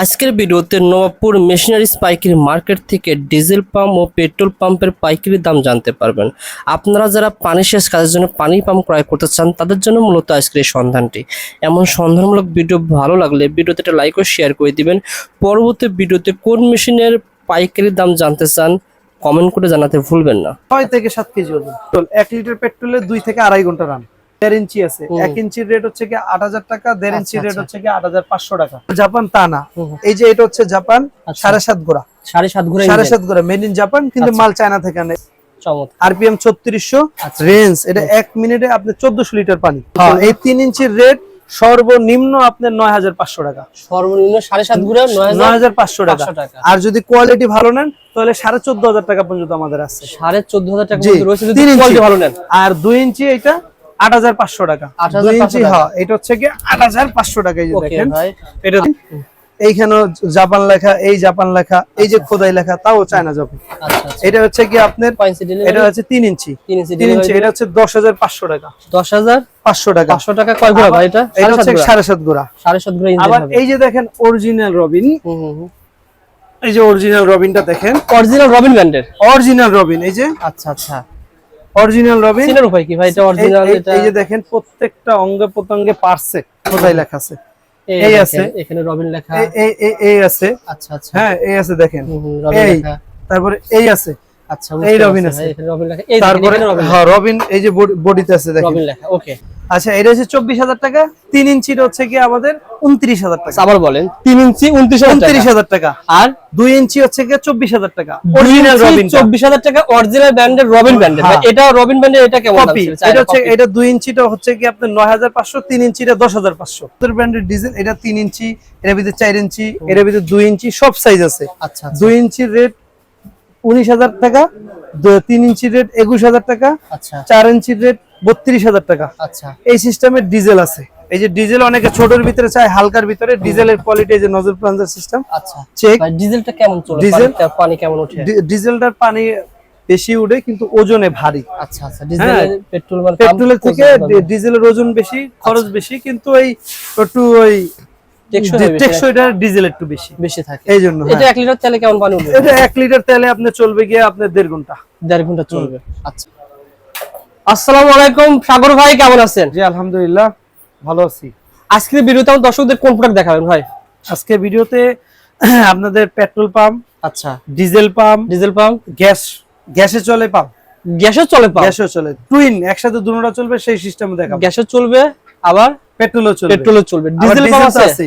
আজকের ভিডিওতে নবাবপুর মেশিনারিজ পাইকারি মার্কেট থেকে ডিজেল পাম্প ও পেট্রোল পাম্পের পাইকারি দাম জানতে পারবেন। আপনারা যারা পানি শেষ কাজের জন্য পানি পাম্প ক্রয় করতে চান, তাদের জন্য মূলত আজকের এই সন্ধানটি। এমন সন্ধানমূলক ভিডিও ভালো লাগলে ভিডিওতে একটা লাইক ও শেয়ার করে দিবেন। পরবর্তী ভিডিওতে কোন মেশিনের পাইকারি দাম জানতে চান কমেন্ট করে জানাতে ভুলবেন না। ছয় থেকে সাত কেজি ওজন। এক লিটার পেট্রোলে দুই থেকে আড়াই ঘণ্টা রান দেড় ইঞ্চি আছে। এক ইঞ্চির রেট হচ্ছে কি আট হাজার টাকা দেড় আচ্ছা, ইঞ্চির রেট আচ্ছা। হচ্ছে কি আট হাজার পাঁচশো টাকা। জাপান তা না। হুম, হুম। এই যে এটা হচ্ছে জাপান আচ্ছা। সাড়ে সাত গোড়া। সাড়ে সাত ঘুরে সাড়ে সাত গোড়া মেড ইন জাপান কিন্তু। মাল চায়না থেকে আনে। আরপিএম ছত্রিশশো। রেঞ্জ এটা এক মিনিটে আপনি চোদ্দশো লিটার পানি। হ্যাঁ, এই তিন ইঞ্চির রেট সর্বনিম্ন আপনার নয় হাজার পাঁচশো টাকা। সর্বনিম্ন সাড়ে সাত ঘুরে নয় হাজার পাঁচশো টাকা। আর যদি কোয়ালিটি ভালো নেন তাহলে সাড়ে চোদ্দ হাজার টাকা পর্যন্ত আমাদের আছে। সাড়ে চোদ্দ হাজার টাকা ভালো নেন। আর দুই ইঞ্চি এটা আট হাজার পাঁচশো টাকা। 8,500 দুই ইঞ্চি হ্যাঁ এটা হচ্ছে কি আট হাজার পাঁচশো টাকা এই যে দেখেন। এটা এইখানেও জাপান লেখা এই জাপান লেখা এই যে খোদাই লেখা তাও চায়না জাপান। আচ্ছা আচ্ছা। এটা হচ্ছে কি আপনার? এটা হচ্ছে তিন ইঞ্চি। তিন ইঞ্চি এটা হচ্ছে দশ হাজার পাঁচশো টাকা। দশ হাজার পাঁচশো টাকা। পাঁচশো টাকা কয় ঘোড়া ভাই এটা? এটা হচ্ছে ঘোড়া? সাড়ে সাত গোড়া সাড়ে সাত ঘোড়া আবার এই যে দেখেন অরিজিনাল রবিন হুম হুম হুম। এই যে অরিজিনাল রবিনটা দেখেন। অরিজিনাল রবিন ব্র্যান্ডের অরিজিনাল রবিন এই যে। আচ্ছা আচ্ছা। অরিজিনাল রবিন চিনার উপায় কি ভাই? এটা অরিজিনাল এটা এই যে দেখেন প্রত্যেকটা অঙ্গে প্রত্যঙ্গে পারফেক্ট কোথায় লেখা আছে? এই আছে। এখানে রবিন লেখা। এই- এই আছে। আচ্ছা আচ্ছা। হ্যাঁ এই আছে দেখেন। রবিন লেখা। তারপরে এই আছে। আচ্ছা এই রবিন আছে। এখানে রবিন লেখা। এই তারপরে হ্যাঁ রবিন এই যে বডিতে আছে দেখেন। রবিন লেখা ওকে আচ্ছা এটা হচ্ছে চব্বিশ হাজার টাকা। তিন ইঞ্চির হচ্ছে কি আমাদের উনত্রিশ হাজার টাকা। আবার বলেন তিন ইঞ্চি উনত্রিশ উনত্রিশ হাজার টাকা। আর? দুই ইঞ্চি হচ্ছে কি চব্বিশ হাজার টাকা। অরিজিনাল রবিন চব্বিশ হাজার টাকা অরিজিনাল ব্র্যান্ডের রবিন ব্র্যান্ডের। এটা রবিন ব্র্যান্ডের এটা কেমন এটা হচ্ছে এটা দুই ইঞ্চিটা হচ্ছে কি আপনার নয় হাজার পাঁচশো তিন ইঞ্চিটা দশ হাজার পাঁচশো। ব্র্যান্ডের ডিজেল এটা তিন ইঞ্চি এর ভিতরে চার ইঞ্চি এর ভিতরে দুই ইঞ্চি সব সাইজ আছে। আচ্ছা আচ্ছা। দুই ইঞ্চির রেট উনিশ হাজার টাকা তিন ইঞ্চির রেট একুশ হাজার টাকা আচ্ছা। চার ইঞ্চির রেট বত্রিশ হাজার টাকা। আচ্ছা। এই সিস্টেমের ডিজেল আছে। এই যে ডিজেল অনেকে ছোটর ভিতরে চায় হালকার ভিতরে। ডিজেলের কোয়ালিটি এই যে নজল প্লাঞ্জার সিস্টেম আচ্ছা। চেক ডিজেলটা কেমন চলে? ডিজেল? পানি কেমন ওঠে? ডিজেলটার পানি বেশি উঠে কিন্তু ওজনে ভারী। আচ্ছা আচ্ছা। ডিজেল পেট্রোল মানে পেট্রোলের থেকে। ডিজেলের ওজন বেশি খরচ বেশি কিন্তু এই একটু ওই টেকসইটা ডিজেল একটু বেশি। বেশি থাকে। এই জন্য এটা হ্যাঁ। এক লিটার তেলে কেমন পানি উঠবে? এটা এক লিটার তেলে আপনি চলবে গিয়ে আপনার দেড় ঘণ্টা। দেড় ঘণ্টা চলবে। আচ্ছা। আসসালামু আলাইকুম। সাগর ভাই কেমন আছেন? জি আলহামদুলিল্লাহ ভালো আছি। আজকের ভিডিওতে আমার দর্শকদের কোন প্রোডাক্ট দেখাবেন ভাই? আজকে ভিডিওতে আপনাদের পেট্রোল পাম্প আচ্ছা। Diesel pump diesel pump? Gas গ্যাসে চলে পাম্প। গ্যাসও চলে পাম্প? গ্যাসও চলে। টুইন একসাথে দুটোটা চলবে সেই সিস্টেমে দেখাবো। গ্যাসও চলবে আবার পেট্রোলও চলবে। পেট্রোলও চলবে। ডিজেল পাম্প আছে।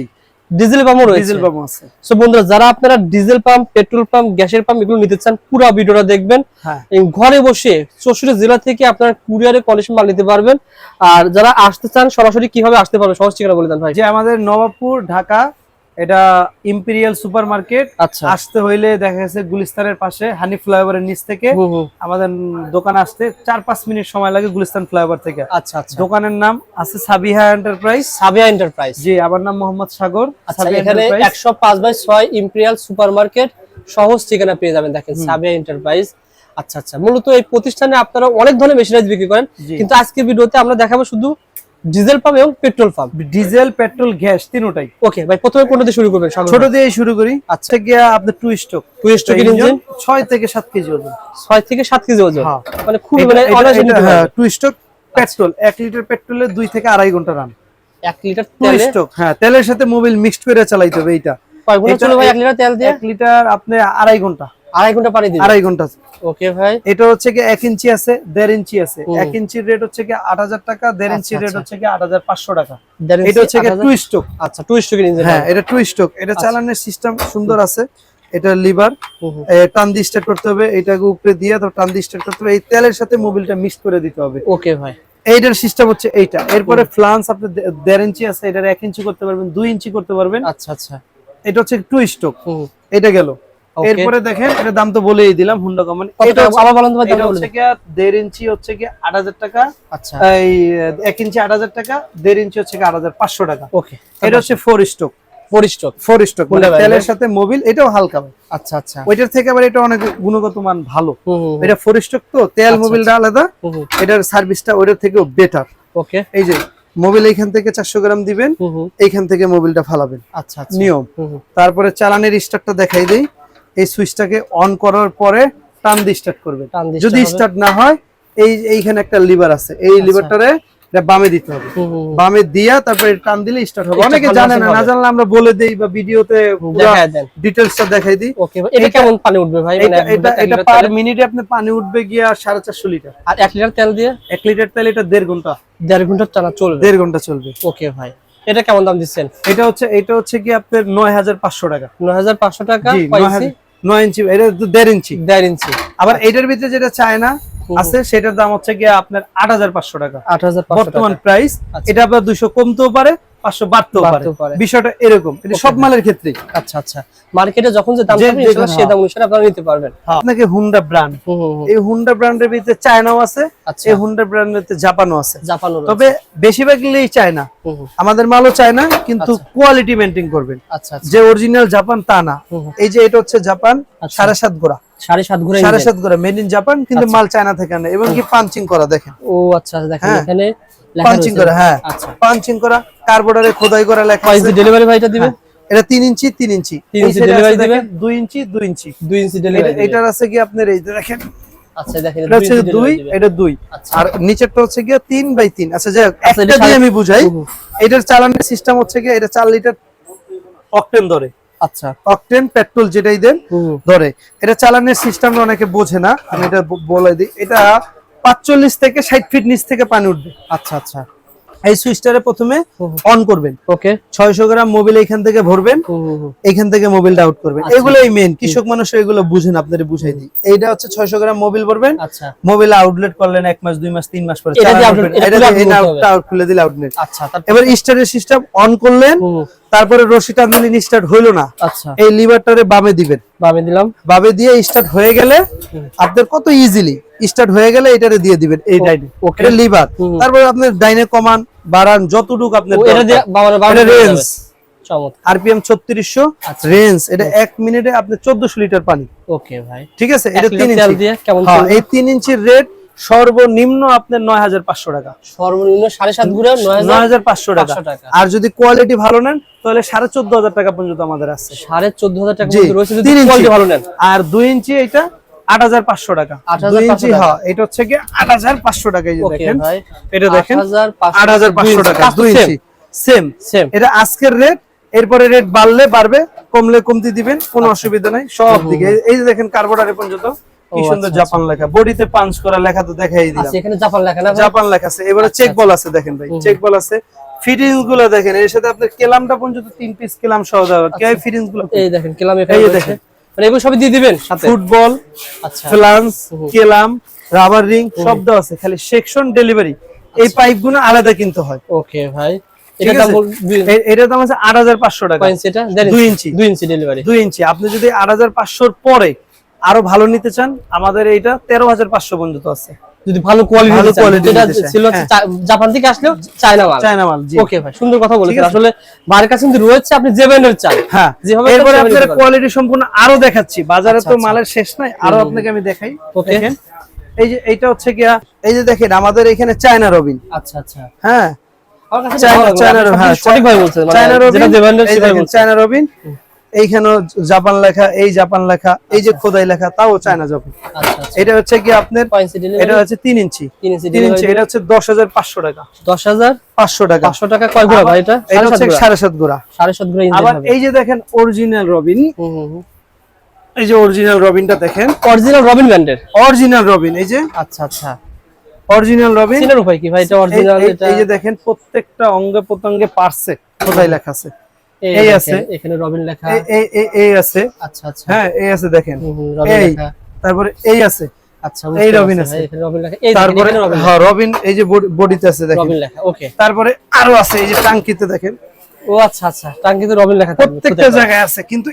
ডিজেল পাম্পও রয়েছে। ডিজেল পাম্প আছে। সো বন্ধুরা যারা আপনারা ডিজেল পাম্প পেট্রোল পাম্প গ্যাসের পাম্প এগুলো নিতে চান পুরো ভিডিওটা দেখবেন। হ্যাঁ। ঘরে বসে চৌষট্টি জেলা থেকে আপনারা কুরিয়ারে কলেশন মাল নিতে পারবেন। আর যারা আসতে চান সরাসরি কীভাবে আসতে পারবেন সহজ ঠিকানা বলে দেন ভাই। যে আমাদের নবাবপুর ঢাকা এটা ইম্পেরিয়াল সুপার মার্কেট আচ্ছা। আসতে হইলে দেখা গেছে গুলিস্তানের পাশে হানি ফ্লাইওভারের নিচ থেকে আমাদের দোকান আসতে চার পাঁচ মিনিট সময় লাগে গুলিস্তান ফ্লাইওভার থেকে। আচ্ছা আচ্ছা। দোকানের নাম আছে সাবিহা এন্টারপ্রাইজ সাবিয়া এন্টারপ্রাইজ জি আমার নাম মোহাম্মদ সাগর আচ্ছা এখানে একশো পাঁচ বাই ছয় ইম্পেরিয়াল সুপার মার্কেট সহজ ঠিকানা পেয়ে যাবেন দেখেন সাবিয়া এন্টারপ্রাইজ আচ্ছা আচ্ছা। মূলত এই প্রতিষ্ঠানে আপনারা অনেক ধরনের মেশিনারিজ বিক্রি করেন। কিন্তু আজকের ভিডিওতে আমরা দেখাবো শুধু ডিজেল পাম্প এবং petrol pump. Diesel petrol gas তিনটাই। ওকে ভাই প্রথমে কোনটা দিয়ে শুরু করবেন? সাগর ছোট দিয়ে শুরু করি। আচ্ছা। গিয়া আপনার টু স্টক টু স্ট্রোকের ইঞ্জিন ছয় থেকে সাত কেজি ওজন। ছয় থেকে সাত কেজি ওজন? হ্যাঁ। মানে খুব মানে হ্যাঁ টু স্টক পেট্রোল এক লিটার পেট্রোলে দুই থেকে আড়াই ঘণ্টা রান এক লিটার টু স্টক হ্যাঁ তেলের সাথে মোবিল মিক্সড করে চালাইতে হবে এইটা। কয় ঘণ্টা চলে ভাই এক লিটার তেল দিয়ে? এক লিটার আপনি আড়াই ঘণ্টা। আড়াই ঘণ্টা পানি দিবেন? আড়াই ঘণ্টা। ওকে ভাই। এটা হচ্ছে কি এক ইঞ্চি আছে দেড় ইঞ্চি আছে। হুম। এক ইঞ্চির রেট হচ্ছে কি আট হাজার টাকা দেড় ইঞ্চির আচ্ছা, রেট আচ্ছা। হচ্ছে কি আট হাজার পাঁচশো টাকা। দেড় এটা হচ্ছে কি টু স্টক আচ্ছা টু স্ট্রোকের ইঞ্জিন হ্যাঁ এটা টু স্টক এটা চালানোর সিস্টেম সুন্দর আছে। এটা লিভার টান দিয়ে স্টার্ট করতে হবে এটাকে উপরে দিয়ে তো টান দিয়ে স্টার্ট করতে হবে। এই তেলের সাথে মোবিলটা মিক্স করে দিতে হবে। ওকে ভাই। এইটার সিস্টেম হচ্ছে এইটা। এরপরে ফ্লান্স আপনি দেড় ইঞ্চি আছে এটার এক ইঞ্চি করতে পারবেন দুই ইঞ্চি করতে পারবেন। আচ্ছা আচ্ছা। এটা হচ্ছে টু স্টক হুম। এটা গেল. এরপরে দেখেন এটা দাম তো বলেই দিলাম হুন্ডা কোম্পানি এটা আবার বলেন তো ভাই এটা দামটা হচ্ছে কি দেড় ইঞ্চি হচ্ছে কি আট হাজার টাকা। আচ্ছা। এই এক ইঞ্চি আট হাজার টাকা দেড় ইঞ্চি হচ্ছে কি আট হাজার পাঁচশো টাকা। ওকে এটা হচ্ছে four stock four stroke four stock তেলের সাথে মোবিল এটাও হালকা আচ্ছা আচ্ছা। ওইটার থেকে আবার এটা অনেক গুণগত মান ভালো। এটা ফোর স্টক তো তেল আচ্ছা, মোবিলটা আলাদা। হুম, হুম। এটার সার্ভিসটা ওইটার থেকেও বেটার ওকে এই যে মোবিল এইখান থেকে চারশো গ্রাম দিবেন এইখান থেকে মোবিলটা ফালাবেন। আচ্ছা আচ্ছা। নিয়ম। তারপরে চালানের স্টার্টটা দেখাই দেই। এই সুইচটাকে অন করার পরে টান দিয়ে স্টার্ট দিয়ে যদি স্টার্ট না হয় এই এইখানে একটা লিভার আছে। এই আচ্ছা। লিভারটারে এটা বামে দিতে হবে। বামে দিয়া তারপরে টান দিলে স্টার্ট হবে। অনেকে জানে না না জানলে আমরা বলে দেই বা ভিডিওতে দেখায় দেন। ডিটেলসটা দেখাই দিই। ওকে এটা কেমন পানি উঠবে ভাই? এটা এটা পার মিনিটে আপনি পানি উঠবে গিয়া সাড়ে চারশো লিটার। আর এক লিটার তেল দিয়ে? এক লিটার তেল এটা দেড় ঘণ্টা। দেড় ঘণ্টা টানা চলবে। দেড় ঘণ্টা চলবে। ওকে ভাই। এটা কেমন দাম দিচ্ছেন? এটা হচ্ছে এটা হচ্ছে কি আপনার নয় হাজার পাঁচশো টাকা। নয় হাজার পাঁচশো টাকা জি কয় নয় ইঞ্চি? এটা দেড় ইঞ্চি। দেড় ইঞ্চি। আবার এটার ভিতরে যেটা চায় না আছে সেটার দাম হচ্ছে কি আপনার আট হাজার পাঁচশো টাকা। আট হাজার পাঁচশো বর্তমান প্রাইস আচ্ছা। এটা আপনার দুইশো কমতেও পারে পাঁচশো বাড়তেও পারে। বিষয়টা এরকম এটা সব মালের ক্ষেত্রেই। আচ্ছা আচ্ছা। মার্কেটে যখন যে দাম দাম অনুসারে আপনারা নিতে পারবেন। আপনাকে হুন্ডা ব্র্যান্ড। এই হুন্ডা ব্র্যান্ডের ভিতরে চায়নাও আছে আচ্ছা। এই হুন্ডা ব্র্যান্ডের জাপানও আছে। জাপানও তবে বেশিরভাগই চায়না হুম হুম। আমাদের মালও চায়না কিন্তু কোয়ালিটি মেনটেন করবেন। আচ্ছা আচ্ছা। যে অরিজিনাল জাপান তা না। এই যে এটা হচ্ছে জাপান আচ্ছা। সাড়ে সাত গোড়া। সাড়ে সাত ঘুরে সাড়ে সাত গোড়া মেড ইন জাপান কিন্তু আচ্ছা। মাল চায়না থেকে আনে। এবং কি পাঞ্চিং করা দেখেন। ও আচ্ছা দেখেন হ্যাঁ। এখানে পাঞ্চিং করা হ্যাঁ। আচ্ছা। পাঞ্চিং করা কার্বোর্ডারে খোদাই করা লেখা আছে। ডেলিভারি ভাইটা দিবে? হ্যাঁ, এটা তিন ইঞ্চি তিন ইঞ্চি। তিন ইঞ্চি এ দিবে? দুই ইঞ্চি দুই ইঞ্চি। দুই ইঞ্চি ডেলিভারি এটার আছে কি আপনার এই দেখেন। আচ্ছা দেখেন এটা হচ্ছে দুই ইঞ্চি দুই delivery দিবে। এটা দুই। আচ্ছা। আর নিচেরটা হচ্ছে গিয়ে তিন বাই তিন। আচ্ছা যাই আচ্ছা, একটা দিয়ে আমি বুঝাই। এটার চালানোর সিস্টেম হচ্ছে গিয়ে এটা চার লিটার অকটেন ধরে। আচ্ছা অকটেন পেট্রোল যেটাই দেন। ধরে। এটা চালানোর সিস্টেমটা অনেকে বোঝে না আমি এটা বলে দিই। এটা পাঁচচল্লিশ থেকে ষাট ফিট নিচ থেকে পানি উঠবে। আচ্ছা আচ্ছা। এই সুইচটারে প্রথমে অন করবেন। ওকে। ছয়শো গ্রাম মোবিল এখান থেকে ভরবেন। এখান থেকে মোবিলটা আউট করবেন। আচ্ছা। এগুলোই মেন কৃষক মানুষ এগুলো বুঝেন আপনাদের বুঝাই দিই। এইটা হচ্ছে ছয়শো গ্রাম মোবিল ভরবেন। আচ্ছা। মোবিল আউটলেট করলেন এক মাস দুই মাস তিন মাস পরে খুলে দিলে আউটলেট আচ্ছা এবার স্টারের সিস্টেম অন করলেন। তারপরে রশি টান স্টার্ট হইল না। আচ্ছা। এই লিভারটারে বামে দিবেন। বামে দিলাম। বাবে দিয়ে স্টার্ট হয়ে গেলে আপনার কত ইজিলি স্টার্ট হয়ে গেলে এটারে দিয়ে দিবেন এই ডাইনে. এটা লিভার তারপরে আপনার ডাইনে কমান বাড়ান যতটুকু আপনার এটা দিয়ে বামে বামে রেঞ্জ আরপিএম ছত্রিশশো আচ্ছা। রেঞ্জ এটা এক মিনিটে আপনি চোদ্দশো লিটার পানি। ওকে ভাই। ঠিক আছে? এটা লিটার তিন তেল ইঞ্চি। দিয়ে কেমন চলবে? এই তিন ইঞ্চির রেট সর্বনিম্ন আপনার নয় হাজার পাঁচশো টাকা। সর্বনিম্ন সাড়ে সাত ঘুরে নয় হাজার পাঁচশো টাকা। আর যদি কোয়ালিটি ভালো নেন তাহলে সাড়ে চোদ্দ হাজার টাকা পর্যন্ত আমাদের আছে। সাড়ে চোদ্দ হাজার টাকা রয়েছে তিন ইঞ্চি। ভালো নেন। আর দুই ইঞ্চি এটা আট হাজার পাঁচশো টাকা। দুই ইঞ্চি হ্যাঁ এটা হচ্ছে কি আট হাজার পাঁচশো টাকা এই যে ওকে দেখেন। এটা দেখেন আট হাজার পাঁচশো টাকা। দুই ইঞ্চি। সেম সেম এটা আজকের রেট এরপরে রেট বাড়লে বাড়বে কমলে কমতি দিবেন কোনো অসুবিধা নাই সব দিকে। এই- যে দেখেন কার্বোটারে পর্যন্ত কি সুন্দর আচ্ছা, জাপান লেখা। বডিতে পাঞ্চ করা লেখা তো দেখাই দিলাম। আচ্ছা এখানে জাপান লেখা না জাপান লেখা আছে। এবারে আচ্ছা, চেক বল আছে দেখেন ভাই। চেক বল আছে। ফিটিংসগুলো দেখেন। এর সাথে আপনার কেলামটা পর্যন্ত তিন পিস কেলাম সহ দেওয়া। কে ফিটিংসগুলো এই দেখেন কেলাম এখানে এই দেখেন। মানে এগুলো সবই দিয়ে দিবেন সাথে? ফুটবল আচ্ছা। ফ্লান্স কেলাম রাবার রিং সব দেওয়া আছে। খালি সেকশন ডেলিভারি এই পাইপগুলো আলাদা কিনতে হয়। ওকে ভাই। এটা দাম আছে? আট হাজার পাঁচশো টাকা। দেড় দুই ইঞ্চি। দুই ইঞ্চি ডেলিভারি দুই ইঞ্চি। আপনি যদি আট হাজার পাঁচশোর পরে আরও ভালো নিতে চান আমাদের এইটা তেরো হাজার পাঁচশো পর্যন্ত আছে। যদি ভালো কোয়ালিটি ছিল হচ্ছে হ্যাঁ। জাপান থেকে আসলেও চায়না মাল। চায়না মাল ওকে ভাই সুন্দর কথা বলেছেন। আসলে কাছে কিন্তু রয়েছে আপনি যে ব্র্যান্ডের চান হ্যাঁ। যেভাবে এরপরে আপনার কোয়ালিটি সম্পূর্ণ আরও দেখাচ্ছি। বাজারে আচ্ছা, তো আচ্ছা। মালের শেষ নাই আরও আপনাকে আমি দেখাই. দেখেন এই যে এইটা হচ্ছে গিয়া এই যে দেখেন আমাদের এখানে চায়না রবিন। আচ্ছা আচ্ছা। হ্যাঁ। চায়না হ্যাঁ মানে চায়না রবিন চায়না রবিন। এইখানেও জাপান লেখা এই জাপান লেখা এই যে খোদাই লেখা তাও চায়না জাপান আচ্ছা আচ্ছা। এটা হচ্ছে কি আপনার এটা হচ্ছে তিন ইঞ্চি। তিন ইঞ্চি এটা হচ্ছে দশ হাজার পাঁচশো টাকা। দশ হাজার পাঁচশো টাকা। পাঁচশো টাকা কয় ঘোড়া ভাই এটা? হচ্ছে সাড়ে সাত গোড়া সাড়ে সাত ঘোড়া আবার এই যে দেখেন অরিজিনাল রবিন এই যে অরিজিনাল রবিনটা দেখেন। অরিজিনাল রবিন ব্র্যান্ডের অরিজিনাল রবিন এই যে। আচ্ছা আচ্ছা। অরিজিনাল রবিন চিনার উপায় কি ভাই? এটা অরিজিনাল এটা এই যে দেখেন প্রত্যেকটা অঙ্গ প্রত্যঙ্গে পারছে কোথায় লেখা আছে। এই আছে। এখানে রবিন লেখা। এই- আছে। আচ্ছা আচ্ছা। হ্যাঁ এই আছে দেখেন। রবিন লেখা। তারপরে এই আছে। আচ্ছা এই রবিন আছে। এখানে রবিন লেখা। এই তারপরে এখানে রবিন লেখা। হ্যাঁ রবিন এই যে বডিতে আছে দেখেন। রবিন লেখা ওকে। তারপরে আরও আছে এই যে টাঙ্কিতে দেখেন। ও আচ্ছা আচ্ছা। টাঙ্কিতে রবিন লেখা প্রত্যেকটা জায়গায় আছে কিন্তু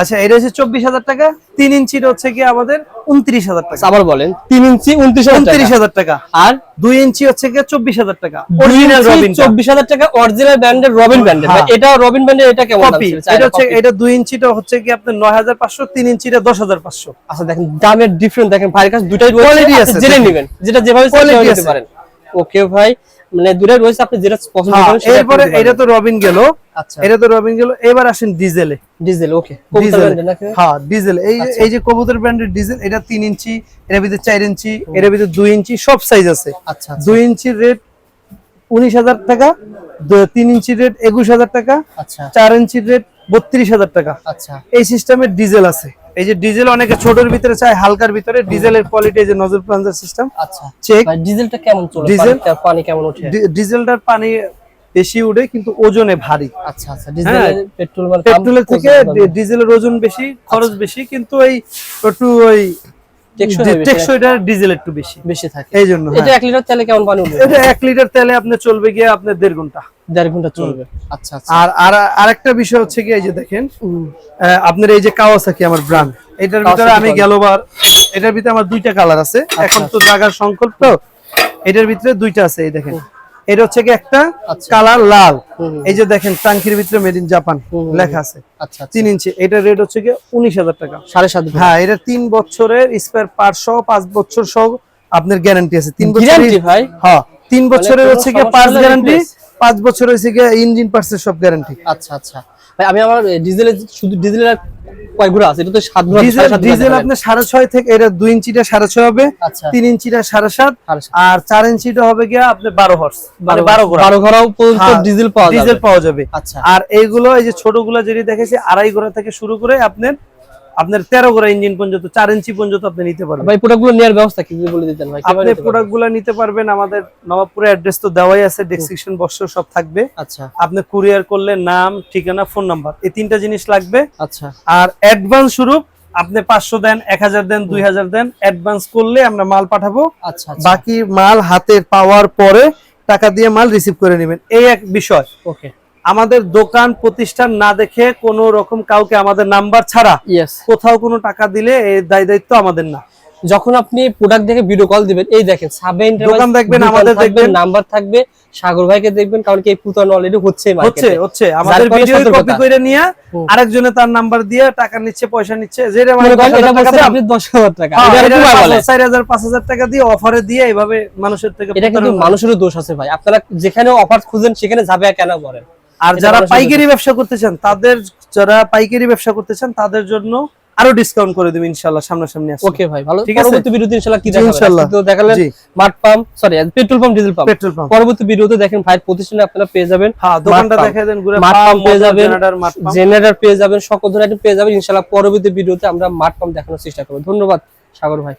আচ্ছা এটা হচ্ছে চব্বিশ হাজার টাকা। তিন ইঞ্চির হচ্ছে কি আমাদের উনত্রিশ হাজার টাকা। আবার বলেন তিন ইঞ্চি উনত্রিশ উনত্রিশ হাজার টাকা। আর? দুই ইঞ্চি হচ্ছে কি চব্বিশ হাজার টাকা। অরিজিনাল রবিন চব্বিশ হাজার টাকা অরিজিনাল ব্র্যান্ডের রবিন ব্র্যান্ডের। এটা রবিন ব্র্যান্ডের এটা কেমন কপি এটা হচ্ছে এটা দুই ইঞ্চিটা হচ্ছে কি আপনার নয় হাজার পাঁচশো তিন ইঞ্চিটা দশ হাজার পাঁচশো। আচ্ছা দেখেন দামের ডিফারেন্ট দেখেন ভাইয়ের কাছে দুটাই আপনি আছে, জেনে নেবেন যেটা যেভাবে সেভাবে আছে। পারেন। ওকে ভাই মানে দুটাই রয়েছে আপনি যেটা পছন্দ হ্যাঁ করেন এরপরে এটা তো রবিন গেল। আচ্ছা। এটা তো রবিন গেল। এবার আসেন ডিজেলে ডিজেল ওকে। ডিজেল হ্যাঁ ডিজেল এই আচ্ছা। এই যে কবুতর ব্র্যান্ডের ডিজেল এটা তিন ইঞ্চি এর ভিতরে চার ইঞ্চি এর ভিতরে দুই ইঞ্চি সব সাইজ আছে। আচ্ছা আচ্ছা, দুই ইঞ্চির রেট উনিশ হাজার টাকা দু- তিন ইঞ্চির রেট একুশ হাজার টাকা আচ্ছা। চার ইঞ্চির রেট বত্রিশ হাজার টাকা। আচ্ছা। এই সিস্টেমে ডিজেল আছে। এই যে ডিজেল অনেকে ছোটর ভিতরে চায় হালকার ভিতরে। ডিজেলের কোয়ালিটি এই যে নজর প্লাঞ্জার সিস্টেম আচ্ছা। চেক ডিজেলটা কেমন চলে? ডিজেল? পানি কেমন ওঠে? ডিজেলটার পানি বেশি উঠে কিন্তু ওজনে ভারী। আচ্ছা আচ্ছা। ডিজেল পেট্রোল পেট্রোলের থেকে ডিজেলের ওজন বেশি খরচ বেশি কিন্তু এই একটু ওই ডিজেল একটু বেশি। বেশি থাকে। এই জন্য এটা হ্যাঁ। লিটার তেলে কেমন পানি উঠবে এটা এক লিটার তেলে আপনার চলবে গিয়ে ঘণ্টা। ঘণ্টা চলবে। আচ্ছা আচ্ছা। আর আর আরেকটা বিষয় হচ্ছে কি এই যে দেখেন আপনার এই যে কাওয়াসাকি আমার ব্র্যান্ড এটার ভিতরে আমি। গেলবার এটার ভিতরে আমার দুইটা কালার আছে। এখন তো জাগার সংকল্প তো এটার ভিতরে দুইটা আছে এই দেখেন। এটা হচ্ছে কি একটা আচ্ছা। কালার লাল। এই যে দেখেন টাঙ্কির ভিতরে মেড ইন জাপান লেখা আছে। আচ্ছা আচ্ছা। তিন ইঞ্চি। এটার রেট হচ্ছে কি উনিশ হাজার টাকা। সাড়ে সাত হ্যাঁ এটা তিন বছরের স্পেয়ার পার্ট সহ পাঁচ বছর সহ আপনার গ্যারান্টি আছে। তিন বছর ভাই? হ্যাঁ তিন বছরের হচ্ছে কি পার্স গ্যারান্টি পাঁচ বছর হচ্ছে কি ইঞ্জিন পার্টসের সব গ্যারান্টি আচ্ছা আচ্ছা। ভাই আমি আমার ডিজেলে শুধু ডিজেলের কয় ঘোড়া আছে? এটা তো সাত ঘোড়া ডিজেল আপনার সাড়ে ছয় থেকে এটা দুই ইঞ্চিটা সাড়ে ছয় হবে আচ্ছা। তিন ইঞ্চিটা সাড়ে সাত আর চার ইঞ্চিটা হবে গিয়া আপনার বারো হর্স মানে বারো ঘোড়া বারো ঘোড়াও পর্যন্ত হ্যাঁ, ডিজেল পাওয়া ডিজেল পাওয়া যাবে। আচ্ছা। আর এইগুলো এই যে ছোট ছোটগুলো যেটি দেখেছি আড়াই ঘোড়া থেকে শুরু করে আপনার আপনার তেরো ঘোড়া ইঞ্জিন পর্যন্ত চার ইঞ্চি পর্যন্ত আপনি নিতে পারবেন। ভাই প্রোডাক্টগুলো নেওয়ার ব্যবস্থা কি? বলে দিতেন ভাই আপনি নিতে প্রোডাক্টগুলা নিতে পারবেন আমাদের নবাবপুরের অ্যাড্রেস তো দেওয়াই আছে ডেসক্রিপশন বক্স সব থাকবে। আচ্ছা। আপনি কুরিয়ার করলে নাম ঠিকানা ফোন নাম্বার এই তিনটা জিনিস লাগবে। আচ্ছা। আর অ্যাডভান্স স্বরূপ আপনি পাঁচশো দেন এক হাজার দেন দুই হাজার দেন অ্যাডভান্স করলে আমরা মাল পাঠাবো। আচ্ছা আচ্ছা। বাকি মাল হাতে পাওয়ার পরে টাকা দিয়ে মাল রিসিভ করে নেবেন। এই এক বিষয়। ওকে আমাদের দোকান প্রতিষ্ঠান না দেখে কোনো রকম কাউকে আমাদের নাম্বার ছাড়া কোথাও কোনো টাকা দিলে এই দায় দায়িত্ব আমাদের না। যখন আপনি প্রোডাক্ট দেখে ভিডিও কল দিবেন এই দেখেন সাবে দোকান দেখবেন, আমাদের দেখবেন। নাম্বার থাকবে সাগর ভাইকে দেখবেন কারণ কি এই পুতানো অলরেডি হচ্ছে হচ্ছে মার্কেটে হচ্ছে। আমাদের ভিডিও কপি করে নিয়ে। আরেকজনে তার নাম্বার দিয়ে টাকা নিচ্ছে পয়সা নিচ্ছে যেটা মানে এটা বলছেন আপনি দশ হাজার টাকা। এটা এটা এরকম পাঁচ বলে। হাজার, চার হাজার পাঁচ হাজার টাকা দিয়ে অফারে দিয়ে এইভাবে মানুষের থেকে এটা কিন্তু মানুষেরও দোষ আছে ভাই। আপনারা যেখানে অফার খুঁজেন সেখানে যাবে কেন বলেন? আর যারা পাইকারি ব্যবসা করতে চান তাদের যারা পাইকারি ব্যবসা করতে চান তাদের জন্য আরও ডিসকাউন্ট করে দেব ইনশাআল্লাহ সামনাসামনি আসলে। ওকে ভাই ভালো। ঠিক আছে? পরবর্তী ভিডিওতে ইনশাআল্লাহ কি জি, দেখাবেন ইনশাআল্লাহ। তো দেখালেন। মাঠ pump sorry petrol pump diesel pump petrol pump পরবর্তী ভিডিওতে দেখেন ভাই প্রতিষ্ঠানে আপনারা পেয়ে যাবেন হ্যাঁ দোকানটা পাম্প। দেন ঘুরে মাঠ পাম্প পেয়ে যাবেন জেনারেটর মাঠ পাম্প জেনারেটর পেয়ে যাবেন সকল ধরনের item পেয়ে যাবেন। ইনশাআল্লাহ পরবর্তী ভিডিওতে আমরা মাঠ পাম্প দেখানোর চেষ্টা করব। ধন্যবাদ সাগর ভাই।